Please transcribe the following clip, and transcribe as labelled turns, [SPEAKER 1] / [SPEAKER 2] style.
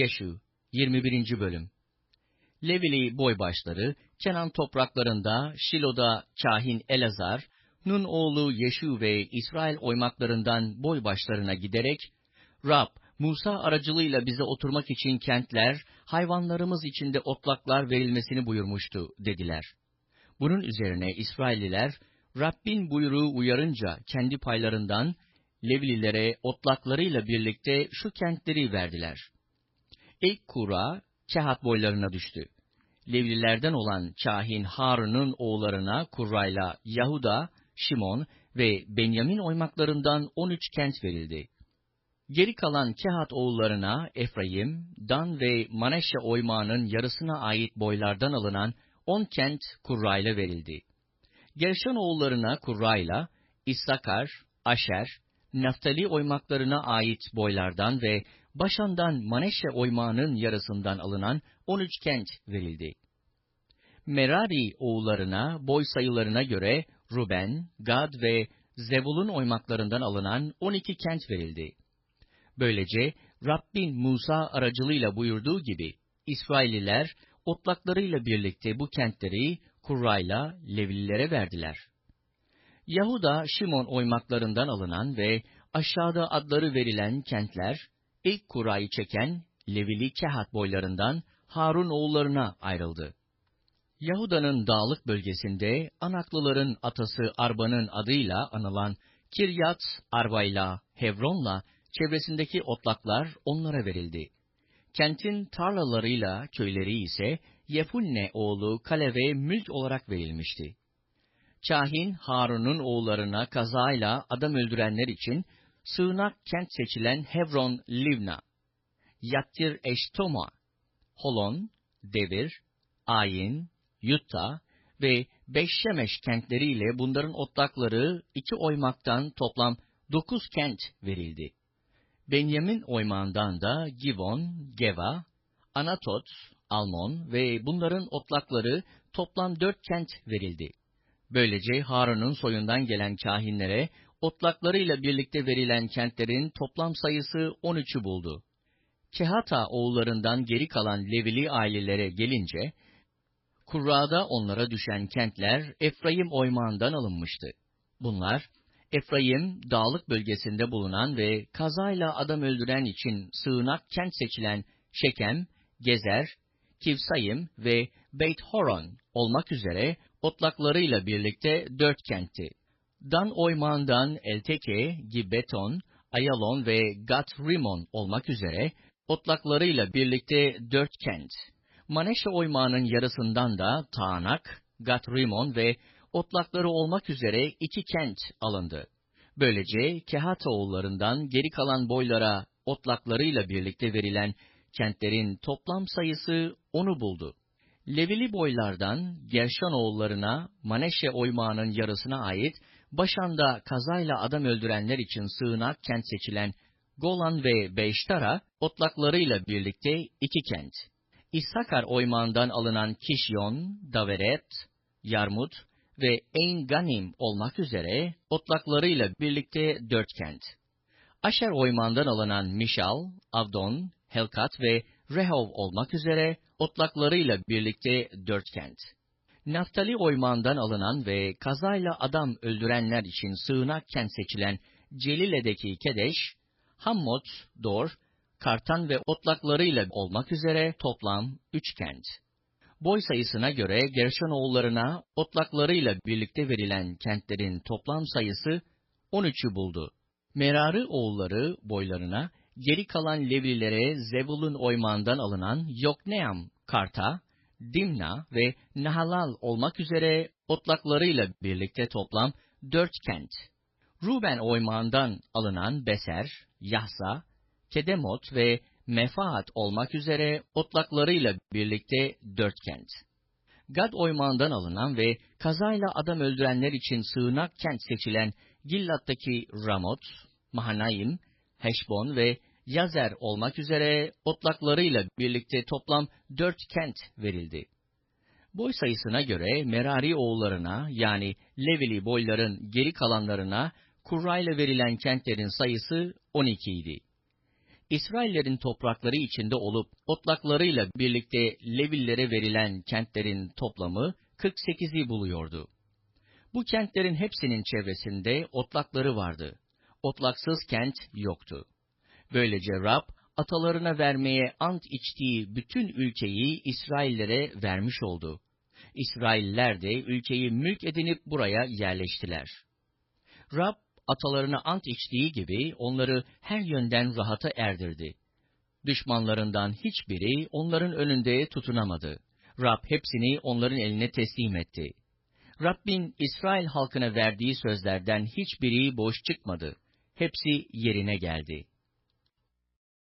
[SPEAKER 1] Yeşu 21. Bölüm Levili boybaşları, Kenan topraklarında, Şilo'da Kahin Elazar, Nun oğlu Yeşu ve İsrail oymaklarından boybaşlarına giderek, Rab, Musa aracılığıyla bize oturmak için kentler, hayvanlarımız için de otlaklar verilmesini buyurmuştu, dediler. Bunun üzerine İsrailliler, Rabbin buyruğu uyarınca kendi paylarından, Levlilere otlaklarıyla birlikte şu kentleri verdiler. İlk kura, Kehat boylarına düştü. Levlilerden olan Kahin Harun'un oğullarına Kurra'yla Yahuda, Şimon ve Benyamin oymaklarından 13 kent verildi. Geri kalan Kehat oğullarına Efraim, Dan ve Maneşe oymağının yarısına ait boylardan alınan 10 kent Kurra'yla verildi. Gerşon oğullarına Kurra'yla, İssakar, Aşer, Naftali oymaklarına ait boylardan ve Başan'dan Maneşe oymağının yarısından alınan 13 kent verildi. Merari oğullarına boy sayılarına göre Ruben, Gad ve Zebul'un oymaklarından alınan 12 kent verildi. Böylece Rabbin Musa aracılığıyla buyurduğu gibi İsrailliler otlaklarıyla birlikte bu kentleri Kurra'yla Levlilere verdiler. Yahuda Şimon oymaklarından alınan ve aşağıda adları verilen kentler ilk kurayı çeken Levili Kehat boylarından Harun oğullarına ayrıldı. Yahuda'nın dağlık bölgesinde Anaklıların atası Arba'nın adıyla anılan Kiryat, Arba'yla, Hebron'la çevresindeki otlaklar onlara verildi. Kentin tarlalarıyla köyleri ise Yefunne oğlu Kalev'e mülk olarak verilmişti. Kahin Harun'un oğullarına kazayla adam öldürenler için sığınak kent seçilen Hebron Livna, Yattir Eştoma, Holon, Devir, Ayin, Yutta ve Beşşemeş kentleriyle bunların otlakları iki oymaktan toplam dokuz kent verildi. Benyamin oymağından da Givon, Geva, Anatot, Almon ve bunların otlakları toplam dört kent verildi. Böylece Harun'un soyundan gelen kahinlere otlaklarıyla birlikte verilen kentlerin toplam sayısı 13'ü buldu. Kehata oğullarından geri kalan Levili ailelere gelince, Kurra'da onlara düşen kentler Efraim oymağından alınmıştı. Bunlar, Efraim, dağlık bölgesinde bulunan ve kazayla adam öldüren için sığınak kent seçilen Şekem, Gezer, Kivsayim ve Beit Horon olmak üzere otlaklarıyla birlikte dört kentti. Dan oymağından Elteke, Gibbeton, Ayalon ve Gat Rimon olmak üzere otlaklarıyla birlikte dört kent. Maneşe oymağının yarısından da Taanak, Gat Rimon ve otlakları olmak üzere iki kent alındı. Böylece Kehata oğullarından geri kalan boylara otlaklarıyla birlikte verilen kentlerin toplam sayısı onu buldu. Levili boylardan Gerşon oğullarına Maneşe oymağının yarısına ait Başan'da kazayla adam öldürenler için sığınak kent seçilen Golan ve Beştara otlaklarıyla birlikte iki kent. İssakar oymağından alınan Kişyon, Daveret, Yarmut ve Ein Ganim olmak üzere otlaklarıyla birlikte dört kent. Aşer oymağından alınan Mişal, Avdon, Helkat ve Rehov olmak üzere otlaklarıyla birlikte dört kent. Naftali oymağından alınan ve kazayla adam öldürenler için sığınak kent seçilen Celile'deki Kedeş, Hammot, Dor, Kartan ve otlaklarıyla olmak üzere toplam üç kent. Boy sayısına göre Gerşon oğullarına otlaklarıyla birlikte verilen kentlerin toplam sayısı 13'ü buldu. Merarı oğulları boylarına geri kalan Levlilere Zebul'un oymağından alınan Yokneam, Karta, Dimna ve Nahalal olmak üzere otlaklarıyla birlikte toplam dört kent. Ruben oymağından alınan Beser, Yahsa, Kedemot ve Mefaat olmak üzere otlaklarıyla birlikte dört kent. Gad oymağından alınan ve kazayla adam öldürenler için sığınak kent seçilen Gillat'taki Ramot, Mahanaim, Heşbon ve Yazer olmak üzere otlaklarıyla birlikte toplam dört kent verildi. Boy sayısına göre Merari oğullarına yani Levili boyların geri kalanlarına kurrayla verilen kentlerin sayısı 12 idi. İsraillerin toprakları içinde olup otlaklarıyla birlikte Levillere verilen kentlerin toplamı 48'i buluyordu. Bu kentlerin hepsinin çevresinde otlakları vardı. Otlaksız kent yoktu. Böylece Rab, atalarına vermeye ant içtiği bütün ülkeyi İsraillere vermiş oldu. İsrailler de ülkeyi mülk edinip buraya yerleştiler. Rab, atalarına ant içtiği gibi onları her yönden rahata erdirdi. Düşmanlarından hiçbiri onların önünde tutunamadı. Rab hepsini onların eline teslim etti. Rabbin İsrail halkına verdiği sözlerden hiçbiri boş çıkmadı. Hepsi yerine geldi.